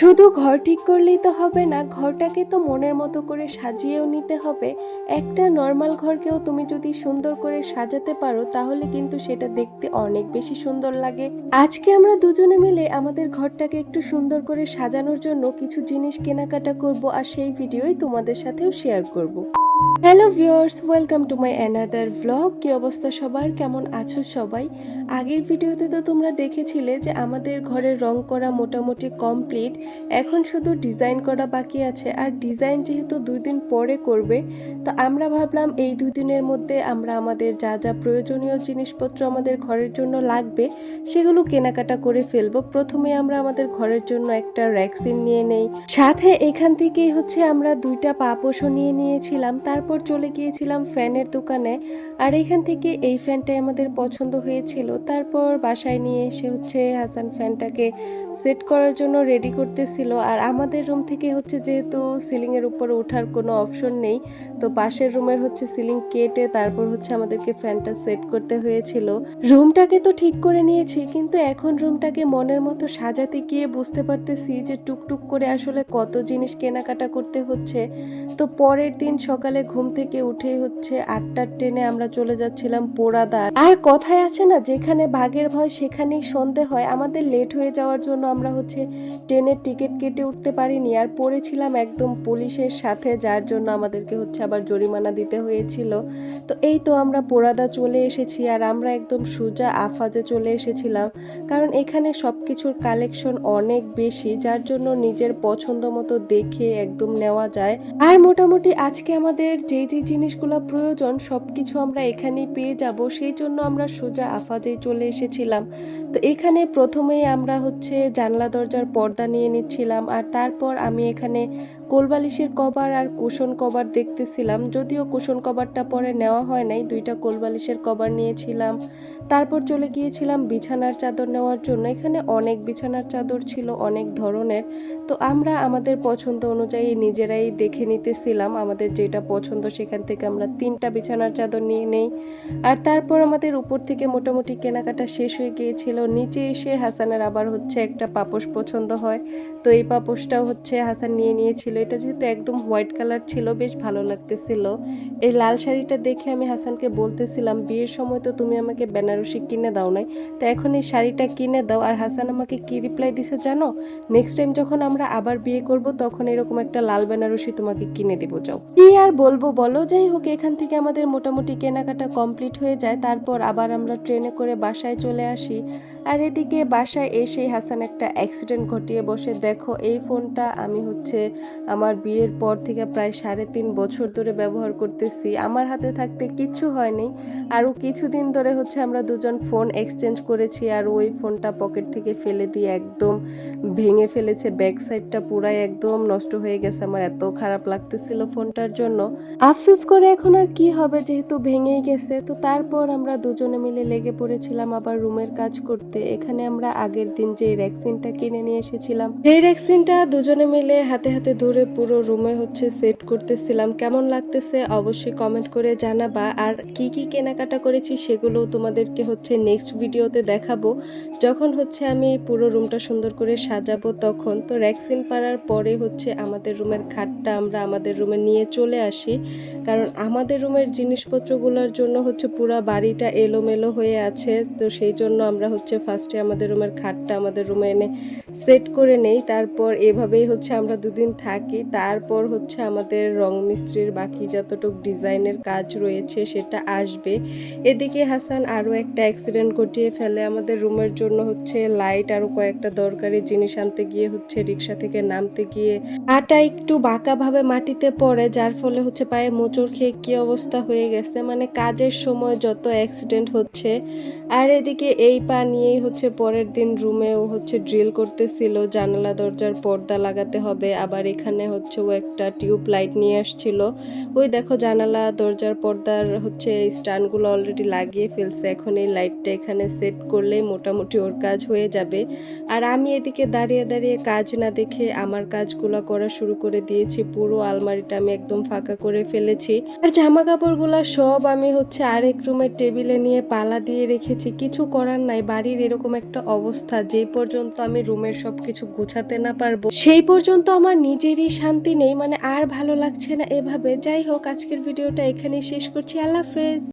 শুধু ঘর ঠিক করলেই তো হবে না, ঘরটাকে তো মনের মতো করে সাজিয়েও নিতে হবে। একটা নর্মাল ঘরকেও তুমি যদি সুন্দর করে সাজাতে পারো, তাহলে কিন্তু সেটা দেখতে অনেক বেশি সুন্দর লাগে। আজকে আমরা দুজনে মিলে আমাদের ঘরটাকে একটু সুন্দর করে সাজানোর জন্য কিছু জিনিস কেনাকাটা করব, আর সেই ভিডিওই তোমাদের সাথেও শেয়ার করব। Hello viewers welcome to my another vlog কী অবস্থা সবার? কেমন আছো সবাই? আগের ভিডিওতে তো তোমরা দেখেছিলে যে আমাদের ঘরের রং করা মোটামুটি কমপ্লিট এখন শুধু ডিজাইন করা বাকি আছে। আর ডিজাইন যেহেতু দুই দিন পরে করবে, তো আমরা ভাবলাম এই দুই দিনের মধ্যে আমরা আমাদের যা যা প্রয়োজনীয় জিনিসপত্র আমাদের ঘরের জন্য লাগবে, সেগুলো কেনাকাটা করে ফেলব। প্রথমে আমরা আমাদের ঘরের জন্য একটা র্যাক্সিন নিয়ে নেই। সাথে এখান থেকেই হচ্ছে আমরা দুইটা পাপোশও নিয়ে নিয়েছিলাম। তারপর চলে গিয়েছিলাম ফ্যানের দোকানে। আর এখান থেকে এই ফ্যানটাই আমাদের পছন্দ হয়েছিল। তারপর বাসায় নিয়ে এসে হচ্ছে হাসান ফ্যানটাকে সেট করার জন্য রেডি করতেছিল। আর আমাদের রুম থেকে হচ্ছে যেহেতু সিলিংয়ের উপরে ওঠার কোনো অপশন নেই, তো পাশের রুমের হচ্ছে সিলিং কেটে তারপর হচ্ছে আমাদেরকে ফ্যানটা সেট করতে হয়েছিল। রুমটাকে তো ঠিক করে নিয়েছি, কিন্তু এখন রুমটাকে মনের মতো সাজাতে গিয়ে বুঝতে পারতেছি যে টুকটুক করে আসলে কত জিনিস কেনাকাটা করতে হচ্ছে। তো পরের দিন সকালে ঘুম থেকে উঠে হচ্ছে আটটার ট্রেনে আমরা চলে যাচ্ছিলাম পোড়াদার। আর কথায় আছে না, যেখানে ভাগের ভয় সেখানেই সন্ধে হয়। আমাদের লেট হয়ে যাওয়ার জন্য আমরা হচ্ছে ট্রেনের টিকিট কেটে উঠতে পারিনি আর পড়েছিলাম একদম পুলিশের সাথে, যার জন্য আমাদেরকে হচ্ছে আবার জরিমানা দিতে হয়েছিল। তো এই তো আমরা পোড়াদা চলে এসেছি আর আমরা একদম সোজা আফাজে চলে এসেছিলাম। কারণ এখানে সব কিছুর কালেকশন অনেক বেশি, যার জন্য নিজের পছন্দ মতো দেখে একদম নেওয়া যায়। আর মোটামুটি আজকে আমাদের যেই যে জিনিসগুলো প্রয়োজন সব কিছু আমরা এখানেই পেয়ে যাব। সেই জন্য আমরা সোজা আফাজে চলে এসেছিলাম। তো এখানে প্রথমেই আমরা হচ্ছে জানলা দরজার পর্দা নিয়ে নিচ্ছিলাম আর তারপর আমি এখানে কোলবালিশের কভার আর কুশন কভার দেখতেছিলাম, যদিও কুশন কভারটা পরে নেওয়া হয় নাই, দুইটা কোলবালিশের কভার নিয়েছিলাম। তারপর চলে গিয়েছিলাম বিছানার চাদর নেওয়ার জন্য। এখানে অনেক বিছানার চাদর ছিল, অনেক ধরনের। তো আমরা আমাদের পছন্দ অনুযায়ী নিজেরাই দেখে নিতেছিলাম, আমাদের যেটা পছন্দ সেখান থেকে আমরা তিনটা বিছানার চাদর নিয়ে নেই। আর তারপর আমাদের উপর থেকে মোটামুটি কেনাকাটা শেষ হয়ে গিয়েছিল। নিচে এসে হাসানের আবার হচ্ছে একটা পাপোশ পছন্দ হয়। তো এই পাপোশটাও হচ্ছে হাসান নিয়ে নিয়েছিল এটা যেহেতু একদম হোয়াইট কালার ছিল, বেশ ভালো লাগতেছিল। এই লাল শাড়িটা দেখে আমি হাসানকে বলতেছিলাম, বিয়ের সময় তো তুমি আমাকে বেনারসি কিনে দাও নাই। তো এখন এই শাড়িটা কিনে দাও। আর হাসান আমাকে কি রিপ্লাই দিছে জানো? নেক্সট টাইম যখন আমরা আবার বিয়ে করব, তখন এরকম একটা লাল বেনারসি তোমাকে কিনে দিব, যাও। কি আর বলব বলো? যাই হোক, এখান থেকে আমাদের মোটামুটি কেনাকাটা কমপ্লিট হয়ে যায়। তারপর আবার আমরা ট্রেনে করে বাসায় চলে আসি। আর এদিকে বাসায় এসে হাসান একটা অ্যাক্সিডেন্ট ঘটিয়ে বসে। দেখো, এই ফোনটা আমি হচ্ছে আমার বিয়ের পর থেকে প্রায় সাড়ে তিন বছর ধরে ব্যবহার করতেছি। আমার হাতে থাকতে কিচ্ছু হয়নি। আরও কিছুদিন ধরে হচ্ছে আমরা দুজন ফোন এক্সচেঞ্জ করেছি আর ওই ফোনটা পকেট থেকে ফেলে দিয়ে একদম ভেঙে ফেলেছে। ব্যাক সাইডটা পুরাই একদম নষ্ট হয়ে গেছে। আমার এত খারাপ লাগতেছিল ফোনটার জন্য। আফসোস করে এখন আর কি হবে? যেহেতু ভেঙেই গেছে। তো তারপর আমরা দুজনে মিলে লেগে পড়েছিলাম আবার রুমের কাজ করতে। এখানে আমরা আগের দিন যে র্যাক্সিনটা কিনে নিয়ে এসেছিলাম এই র্যাক্সিনটা দুজনে মিলে হাতে হাতে ধরে পুরো রুমে হচ্ছে সেট করতেছিলাম। কেমন লাগতেছে অবশ্যই কমেন্ট করে জানাবা। আর কি কি কেনাকাটা করেছি সেগুলো তোমাদেরকে হচ্ছে নেক্সট ভিডিওতে দেখাবো। যখন হচ্ছে আমি পুরো রুমটা সুন্দর করে সাজাবো তখন তো র্যাক্সিন পাড়ার পরে হচ্ছে আমাদের রুমের খাটটা আমরা আমাদের রুমে নিয়ে চলে আসি। কারণ আমাদের রুমের জিনিসপত্রগুলোর জন্য হচ্ছে পুরো বাড়িটা এলোমেলো হয়ে আছে। তো সেই জন্য আমরা হচ্ছে ফার্স্টে আমাদের রুমের খাটটা আমাদের রুমে এনে সেট করে নেই। তারপর এভাবেই হচ্ছে আমরা দুদিন থাকি। তারপর হচ্ছে আমাদের রং মিস্ত্রির বাকি যতটুক ডিজাইনের কাজ রয়েছে সেটা আসবে। এদিকে হাসান আরও একটা অ্যাক্সিডেন্ট ঘটিয়ে ফেলে। আমাদের রুমের জন্য হচ্ছে লাইট আরও কয়েকটা দরকারি জিনিস আনতে গিয়ে হচ্ছে রিক্সা থেকে নামতে গিয়ে আটা একটু বাঁকাভাবে মাটিতে পড়ে, যার ফলে হচ্ছে পায়ে মোচড় খেয়ে কী অবস্থা হয়ে গেছে। মানে কাজের সময় যত অ্যাক্সিডেন্ট হচ্ছে। আর এদিকে এই পা নিয়েই হচ্ছে পরের দিন রুমেও হচ্ছে ড্রিল করতেছিল। জানালা, দরজার পর্দা লাগাতে হবে। আবার এখানে হচ্ছে ও একটা টিউব লাইট নিয়ে আসছিল। ওই দেখো জানালা, দরজার পর্দার হচ্ছে স্ট্যান্ডগুলো অলরেডি লাগিয়ে ফেলছে। এখন এখন এই লাইটটা এখানে সেট করলেই মোটামুটি ওর কাজ হয়ে যাবে। আর আমি এদিকে দাঁড়িয়ে দাঁড়িয়ে কাজ না দেখে আমার কাজগুলো করা শুরু করে দিয়েছি। পুরো আলমারিটা আমি একদম ফাঁকা করে ফেলেছি। আর জামা কাপড়গুলো সব আমি হচ্ছে আরেক রুমের টেবিলে নিয়ে পালা দিয়ে রেখেছি। কিছু করার নাই, বাড়ির এরকম একটা অবস্থা। যেই পর্যন্ত আমি রুমের সবকিছু গুছাতে না পারব, সেই পর্যন্ত আমার নিজেরই শান্তি নেই মানে আর ভালো লাগছে না এভাবে। যাই হোক, আজকের ভিডিওটা এখানেই শেষ করছি। আল্লাহ হাফেজ।